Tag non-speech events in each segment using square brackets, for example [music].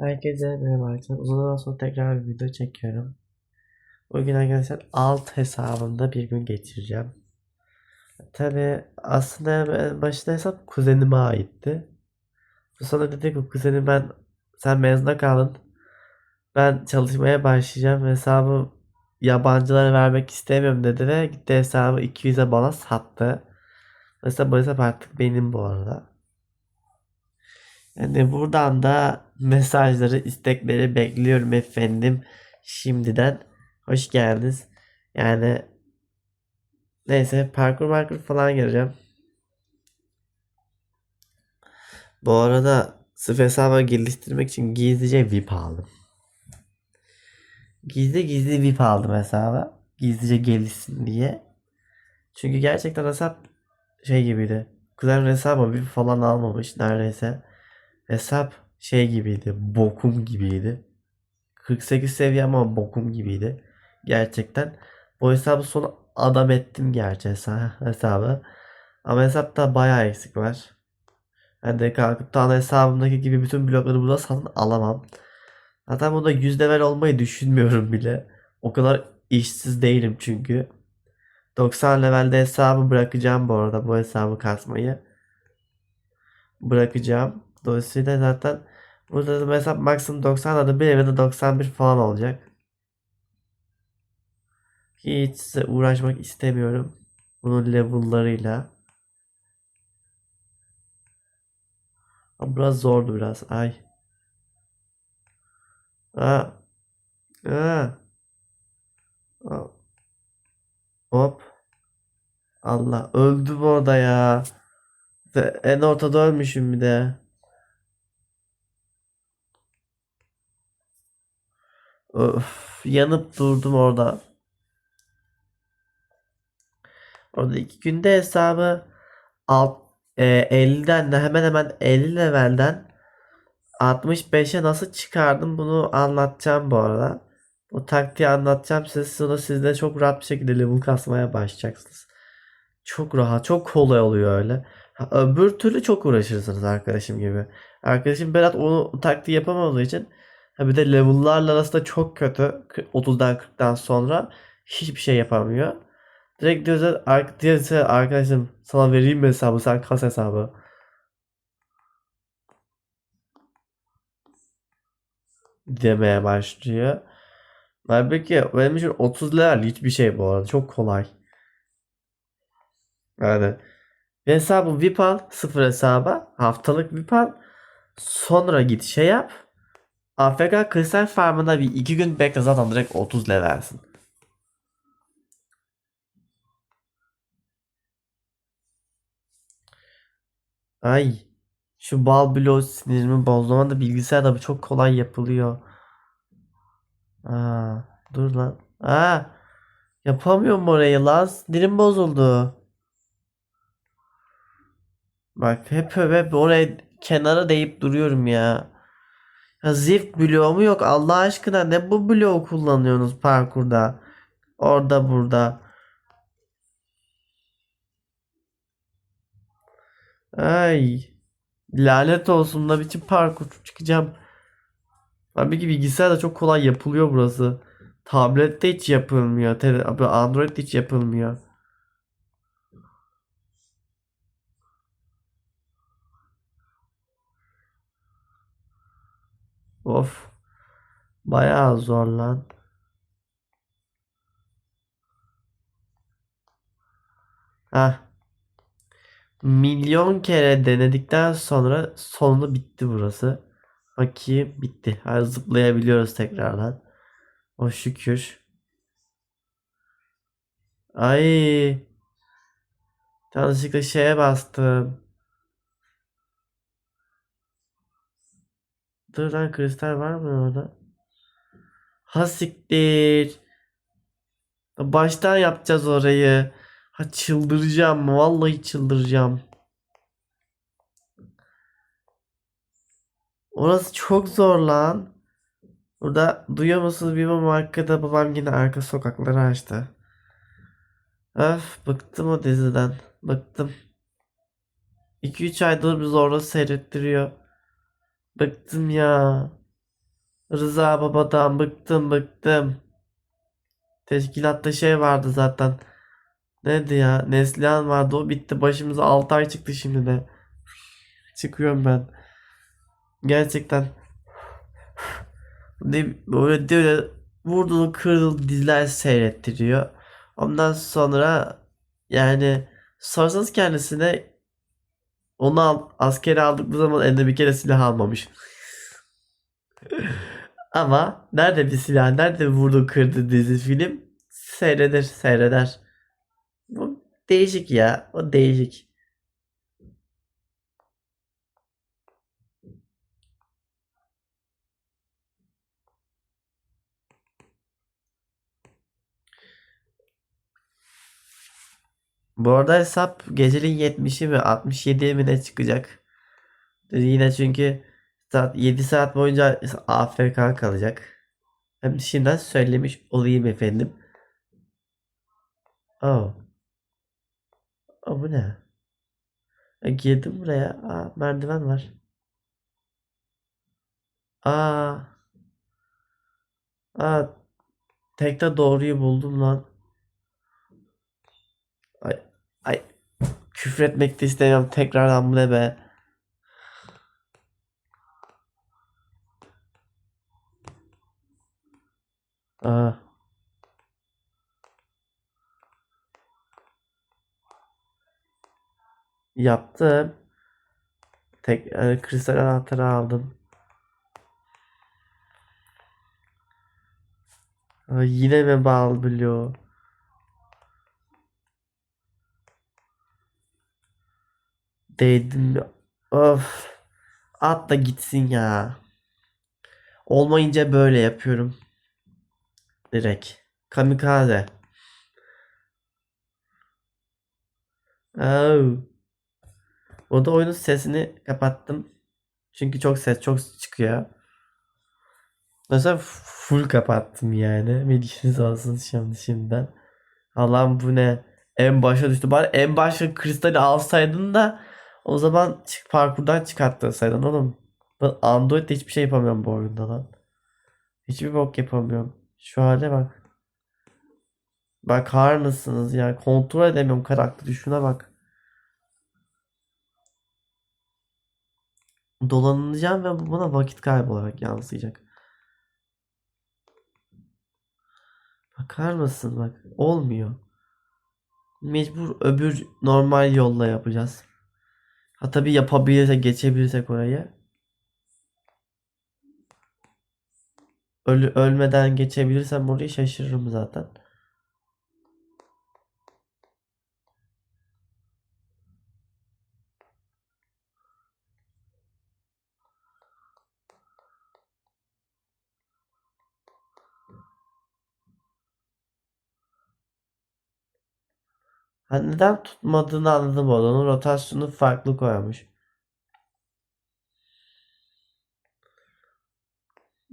Herkese merhaba arkadaşlar. Uzun zaman sonra tekrar bir video çekiyorum. Bugün arkadaşlar alt hesabımda bir gün geçireceğim. Tabi aslında başta hesap kuzenime aitti. Sonra dedi ki kuzenim ben sen mezuna kaldın. Ben çalışmaya başlayacağım. Hesabı yabancılara vermek istemiyorum dedi ve gitti hesabı 200'e bana sattı. Mesela bu hesap artık benim bu arada. Yani buradan da mesajları, istekleri bekliyorum efendim. Şimdiden hoş geldiniz. Yani neyse parkur markur falan gireceğim. Bu arada sırf hesabı geliştirmek için gizlice VIP aldım. Gizli gizli VIP aldım hesaba. Gizlice gelişsin diye. Çünkü gerçekten hesap şey gibiydi. Kuzen hesabı VIP falan almamış neredeyse. Hesap şey gibiydi. Bokum gibiydi. 48 seviye ama bokum gibiydi. Gerçekten. Bu hesabı son adam ettim gerçi hesa- hesabı. Ama hesapta bayağı eksik var. Ben de kalkıp da ana hesabımdaki gibi bütün blokları burada satın alamam. Zaten bunda 100 level olmayı düşünmüyorum bile. O kadar işsiz değilim çünkü. 90 levelde hesabı bırakacağım bu arada bu hesabı kasmayı. Bırakacağım. Dolayısıyla zaten burada da hesap maksimum 90 adı bir ya da 91 falan olacak. Hiç size uğraşmak istemiyorum. Bunun level'larıyla. Ama biraz zordu biraz. Ay. Aa. Aa. Aa. Hop. Allah öldüm orada ya. En ortada ölmüşüm bir de. Öf, yanıp durdum orada. Orada iki günde hesabı alt, e, 50'den de hemen hemen 50 levelden 65'e nasıl çıkardım bunu anlatacağım bu arada. Bu taktiği anlatacağım size sonra siz de çok rahat bir şekilde level kasmaya başlayacaksınız. Çok rahat, çok kolay oluyor öyle. Öbür türlü çok uğraşırsınız arkadaşım gibi. Arkadaşım Berat onu o taktiği yapamadığı için ha bir de level'larla arasında çok kötü. Kı- 30'dan 40'tan sonra hiçbir şey yapamıyor. Direkt diyorsa ar- diyorsa arkadaşım sana vereyim mi hesabı sen kas hesabı. demeye başlıyor. Halbuki benim için 30 level hiçbir şey bu arada. Çok kolay. Yani hesabı VIP al. Sıfır hesaba. Haftalık VIP al. Sonra git şey yap. AFK kristal farmında bir iki gün bekle zaten direkt 30 levelsin. Ay. Şu bal bloğu sinirimi bozdu. Da bilgisayarda bu çok kolay yapılıyor. Aa, dur lan. Aa, yapamıyorum orayı lan. Sinirim bozuldu. Bak hep hep oraya kenara deyip duruyorum ya. Ya zift bloğu mu yok Allah aşkına ne bu bloğu kullanıyorsunuz parkurda? Orada burada. Ay. Lanet olsun da biçim parkur çıkacağım. Tabii ki bilgisayarda çok kolay yapılıyor burası. Tablette hiç yapılmıyor. Android'de hiç yapılmıyor. Of. Bayağı zor lan. Heh. Milyon kere denedikten sonra sonu bitti burası. Bakayım bitti. Hadi zıplayabiliyoruz tekrardan. O şükür. Ay. Yanlışlıkla şeye bastım. Dur lan kristal var mı orada? Ha siktir. Baştan yapacağız orayı. Ha çıldıracağım. Vallahi çıldıracağım. Orası çok zor lan. Burada duyuyor musunuz bilmem arkada babam yine arka sokakları açtı. Öf bıktım o diziden. Bıktım. 2-3 aydır bizi orada seyrettiriyor. Bıktım ya. Rıza babadan bıktım bıktım. Teşkilatta şey vardı zaten. Neydi ya? Neslihan vardı o bitti. Başımıza 6 ay çıktı şimdi de. Çıkıyorum ben. Gerçekten. Ne- Böyle böyle vurdulu kırdılı diziler seyrettiriyor. Ondan sonra yani sorsanız kendisine onu al, askere aldıkları zaman eline bir kere silah almamış. [laughs] Ama nerede bir silah, nerede bir vurdu kırdı dizi film seyreder seyreder. Bu değişik ya. O değişik. Bu arada hesap gecenin 70'i mi 67'ye mi ne çıkacak? Yine çünkü saat 7 saat boyunca AFK kalacak. Hem şimdiden söylemiş olayım efendim. Oh. Oh bu ne? E, girdim buraya. Aa, merdiven var. Aa. Aa. Tekte doğruyu buldum lan. Ay. Küfretmek de istemiyorum. Tekrardan bu ne be? Aa. Yaptım. Tek e, kristal anahtarı aldım. Yine mi bağlı biliyor? Değdim? Of. At da gitsin ya. Olmayınca böyle yapıyorum. Direkt. Kamikaze. Oh. Burada oyunun sesini kapattım. Çünkü çok ses çok çıkıyor. Mesela full kapattım yani. Bilginiz olsun şimdi şimdiden. Allah'ım bu ne? En başa düştü. Bari en başta kristali alsaydın da o zaman çık parkurdan çıkartırsaydın oğlum. Ben Android'de hiçbir şey yapamıyorum bu oyunda lan. Hiçbir bok yapamıyorum. Şu hale bak. Bakar mısınız ya? Kontrol edemiyorum karakteri. Şuna bak. Dolanacağım ve bu bana vakit kaybı olarak yansıyacak. Bakar mısın bak. Olmuyor. Mecbur öbür normal yolla yapacağız. Ha tabii yapabilirsek geçebilirsek orayı. Ölü, ölmeden geçebilirsem orayı şaşırırım zaten. Ha, neden tutmadığını anladım orada. Onun rotasyonu farklı koymuş.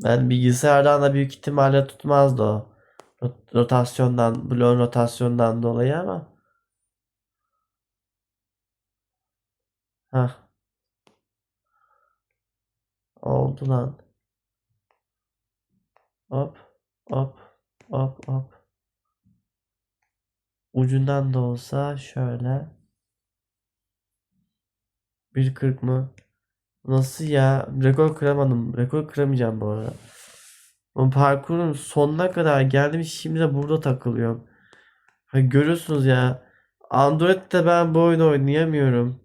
Ben bilgisayardan da büyük ihtimalle tutmazdı o. Rot- Rotasyondan, bloğun rotasyondan dolayı ama. Hah. Oldu lan. Hop. Hop. Hop. Hop. Ucundan da olsa şöyle. 1.40 mı? Nasıl ya? Rekor kıramadım. Rekor kıramayacağım bu arada. O parkurun sonuna kadar geldim. Şimdi de burada takılıyorum. Ha, görüyorsunuz ya. Android'de ben bu oyunu oynayamıyorum.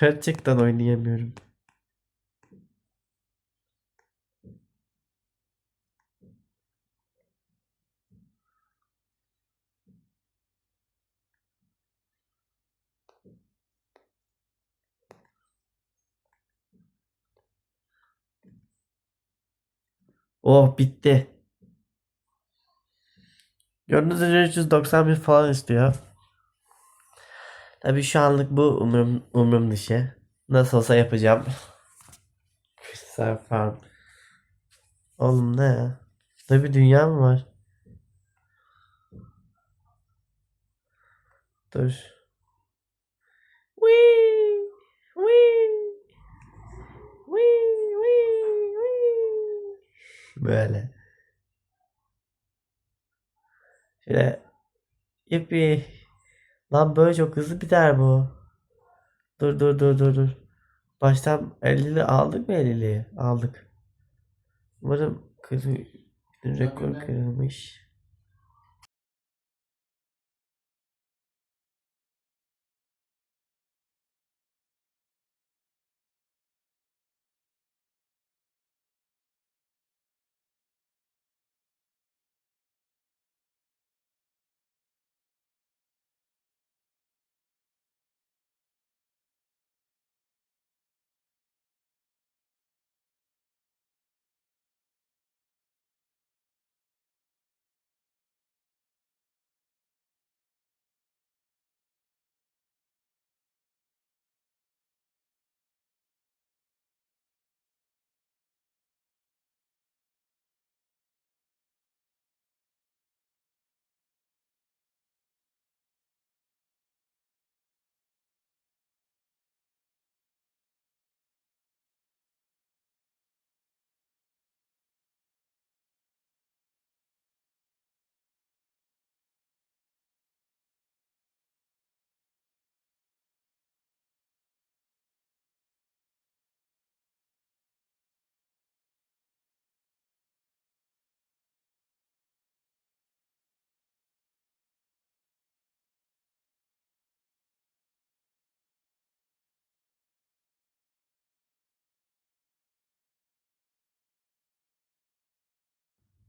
Gerçekten oynayamıyorum. Oh bitti. Gördüğünüz üzere 391 falan istiyor. Tabii şu anlık bu umurum, umurum dışı. Nasıl olsa yapacağım. Güzel farm. Oğlum ne ya? Burada bir dünya mı var? Dur. Whee! Whee! Whee! Whee! Whee! Böyle. Şöyle Yippi. Lan böyle çok hızlı biter bu. Dur dur dur dur dur. Baştan 50'li aldık mı 50'liyi? Aldık. Umarım kırı rekor kırılmış.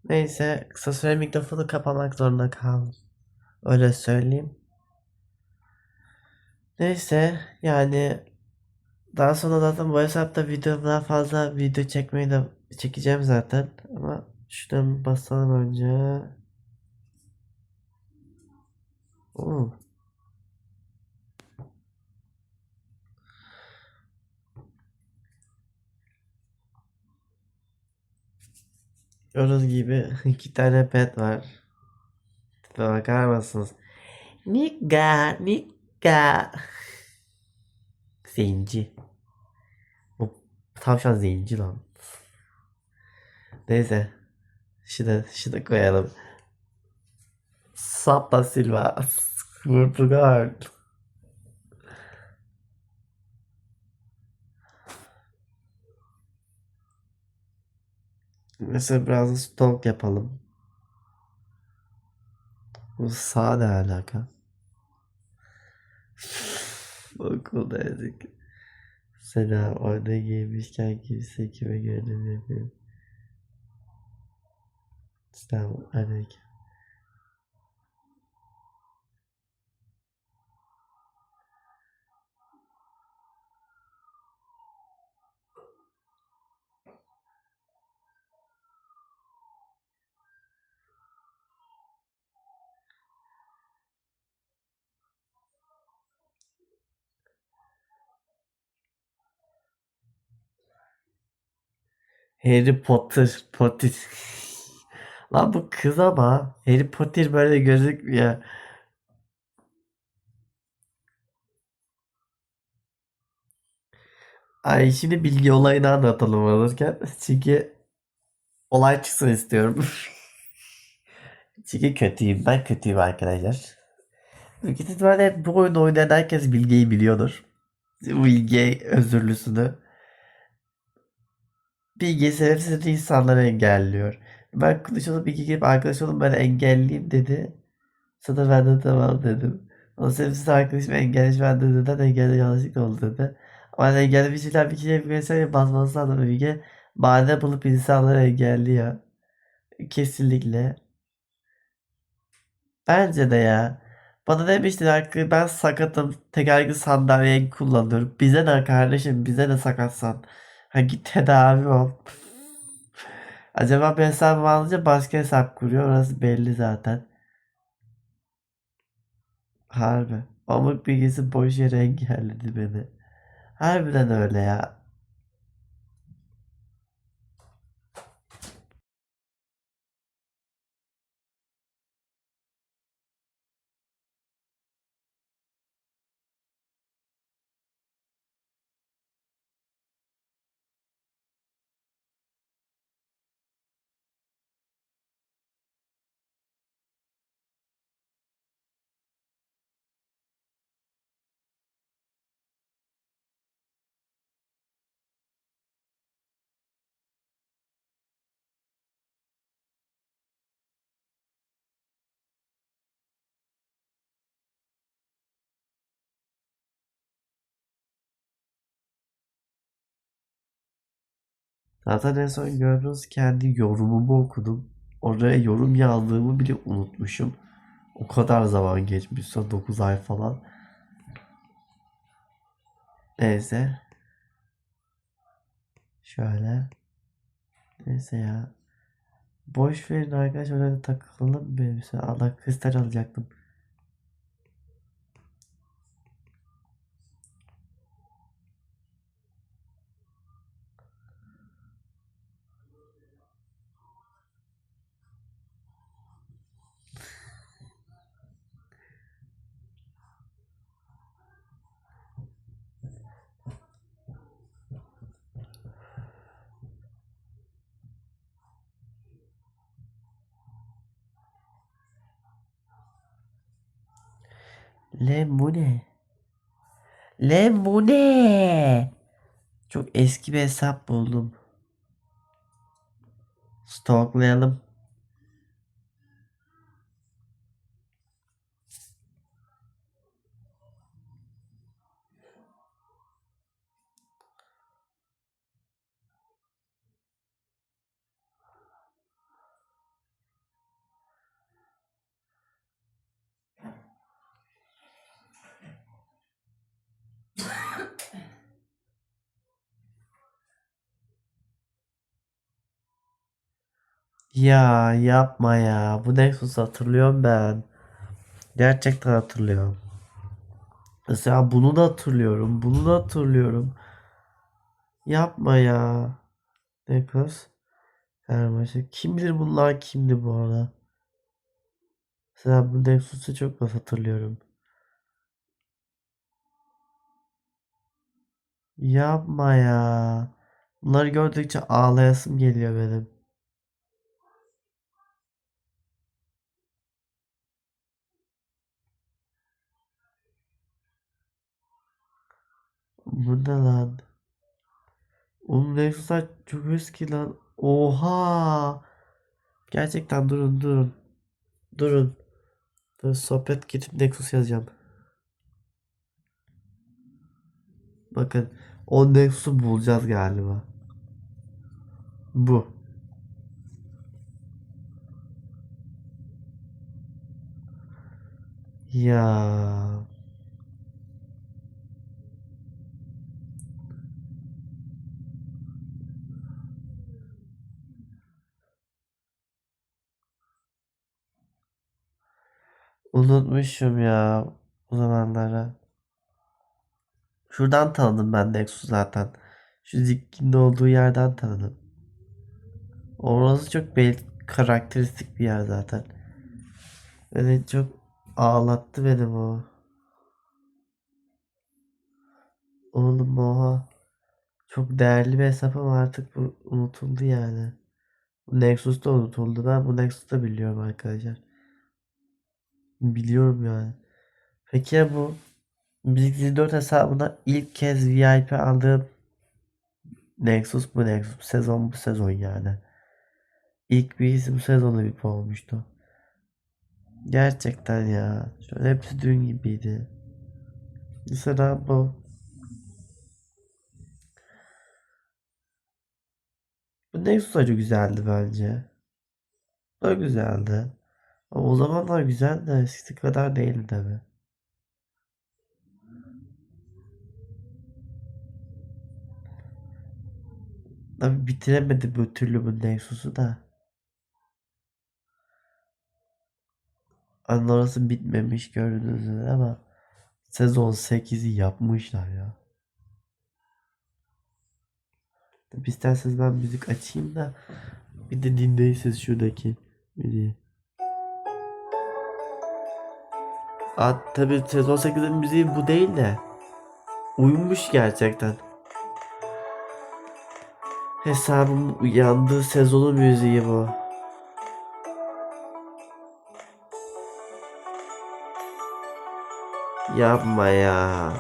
Neyse kısa süre mikrofonu kapamak zorunda kaldım. Öyle söyleyeyim. Neyse yani daha sonra zaten bu hesapta video daha fazla video çekmeyi de çekeceğim zaten. Ama şuradan basalım önce. Oo. Gördüğünüz gibi [laughs] iki tane pet var. Tipe bakar mısınız? Nigga, nigga. [laughs] Zenci. Bu tavşan zenci lan. Neyse. Şunu, şunu koyalım. Sapa Silva. [laughs] Portugal. Mesela biraz da stalk yapalım. Bu sağ ne alaka? Okulda yazık. Selam orada giymişken kimse kime gördüğünü yapıyor. Selam aleyküm. Harry Potter, Potter. Lan bu kız ama Harry Potter böyle gözükmüyor. Ay şimdi bilgi olayını anlatalım alırken. Çünkü olay çıksın istiyorum. [laughs] Çünkü kötüyüm. Ben kötüyüm arkadaşlar. Büyük ihtimalle bu oyunu oynayan herkes bilgiyi biliyordur. Bu bilgi özürlüsünü. Bilgi sebepsiz insanları engelliyor. Ben konuşalım bilgi gibi arkadaş olun ben engelleyeyim dedi. Sonra ben de tamam dedim. O sebepsiz arkadaşım engellemiş ben de neden engelli yanlışlıkla oldu dedi. Ama ben engelli bir şeyler bir kere bir şey basması lazım bilgi. Bahane bulup insanları engelliyor. Kesinlikle. Bence de ya. Bana demiştiler ki ben sakatım tekerlekli sandalyeyi kullanıyorum. Bize ne kardeşim bize ne sakatsan. Ha git tedavi ol. Acaba bir hesap alınca başka hesap kuruyor. Orası belli zaten. Harbi. Pamuk bilgisi boş yere engelledi beni. Harbiden öyle ya. Zaten en son gördüğünüz kendi yorumumu okudum. Oraya yorum yazdığımı bile unutmuşum. O kadar zaman geçmiş. Son 9 ay falan. Neyse. Şöyle. Neyse ya. Boş verin arkadaşlar öyle takılalım bir şey. Allah kristal alacaktım. Lan bu ne? Lan bu ne? Çok eski bir hesap buldum. Stalklayalım. Ya yapma ya. Bu Nexus hatırlıyorum ben. Gerçekten hatırlıyorum. Mesela bunu da hatırlıyorum. Bunu da hatırlıyorum. Yapma ya. Nexus. Karmaşık. Kim bilir bunlar kimdi bu arada? Mesela bu Nexus'u çok az hatırlıyorum. Yapma ya. Bunları gördükçe ağlayasım geliyor benim. Bu ne lan? Oğlum Nexus'lar çok eski lan. Oha! Gerçekten durun durun. Durun. Dur sohbet gidip Nexus yazacağım. Bakın o Nexus'u bulacağız galiba. Bu. Ya unutmuşum ya o zamanları. Şuradan tanıdım ben Nexus'u zaten. Şu Zikkin'de olduğu yerden tanıdım. Orası çok bel karakteristik bir yer zaten. Beni çok ağlattı benim o. Oğlum oha. Çok değerli bir hesap ama artık bu unutuldu yani. Bu Nexus da unutuldu. Ben bu Nexus'u da biliyorum arkadaşlar. Biliyorum yani. Peki ya bu Bilgi 4 hesabına ilk kez VIP aldığım Nexus bu Nexus. Sezon bu sezon yani. İlk birisi bu sezonu VIP olmuştu. Gerçekten ya. Şöyle hepsi dün gibiydi. Mesela bu. Bu Nexus acı güzeldi bence. Da güzeldi. O zamanlar güzeldi de eskisi kadar değildi tabi. Tabi bitiremedi bu türlü bu Nexus'u da. Anın orası bitmemiş gördüğünüz üzere ama sezon 8'i yapmışlar ya. Tabi isterseniz ben müzik açayım da bir de dinleyin siz şuradaki müziği. Aa, tabi sezon 8'in müziği bu değil de uyumuş gerçekten. Hesabım uyandığı sezonun müziği bu. Yapma ya.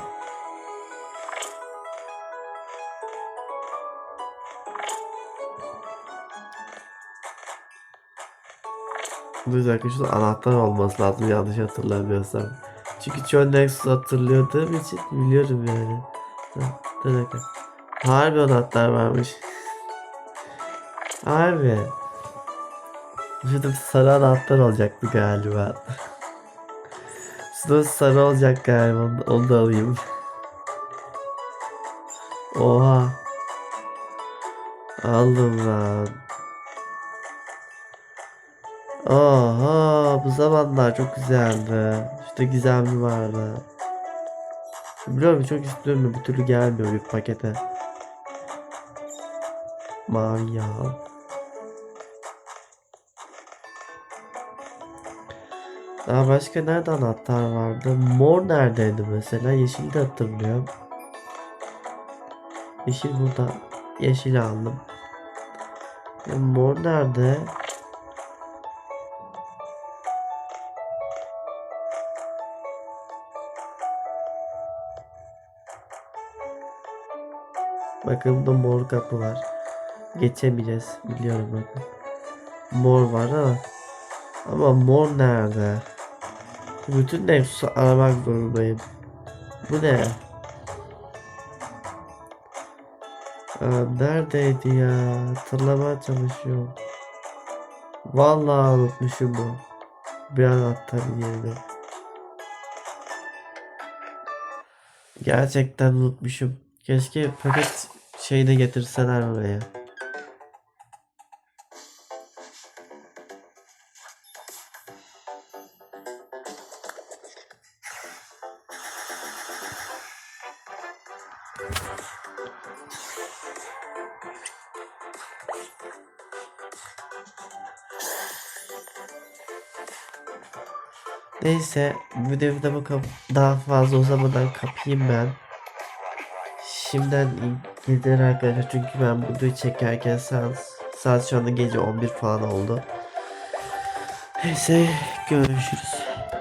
Dakika şurada anahtar olması lazım yanlış hatırlamıyorsam. Çünkü çoğu Nexus hatırladığım için biliyorum yani. Bir dakika. Harbi anahtar varmış. Abi. Şurada sarı anahtar olacaktı galiba. Şurada sarı olacak galiba. Onu da alayım. Oha. Aldım lan. Oha bu zamanlar çok güzeldi. İşte gizemli vardı. Biliyorum çok istiyorum bir türlü gelmiyor bir pakete. Mavi ya. Daha başka nerede anahtar vardı? Mor neredeydi mesela? Yeşil de hatırlıyorum. Yeşil burada. Yeşil aldım. Mor nerede? Bakın burada mor kapı var. Geçemeyeceğiz. Biliyorum bakın. Mor var ama. Ama mor nerede? Bütün nefsi aramak zorundayım. Bu ne? Aa, neredeydi ya? Hatırlamaya çalışıyorum. Vallahi unutmuşum bu. Bir anahtarın yerini. Gerçekten unutmuşum. Keşke paket şeyini getirseler oraya. Neyse videoda bu daha fazla uzamadan kapayım ben. Şimdiden geceler arkadaşlar çünkü ben bu videoyu çekerken saat, saat şu anda gece 11 falan oldu. Neyse görüşürüz.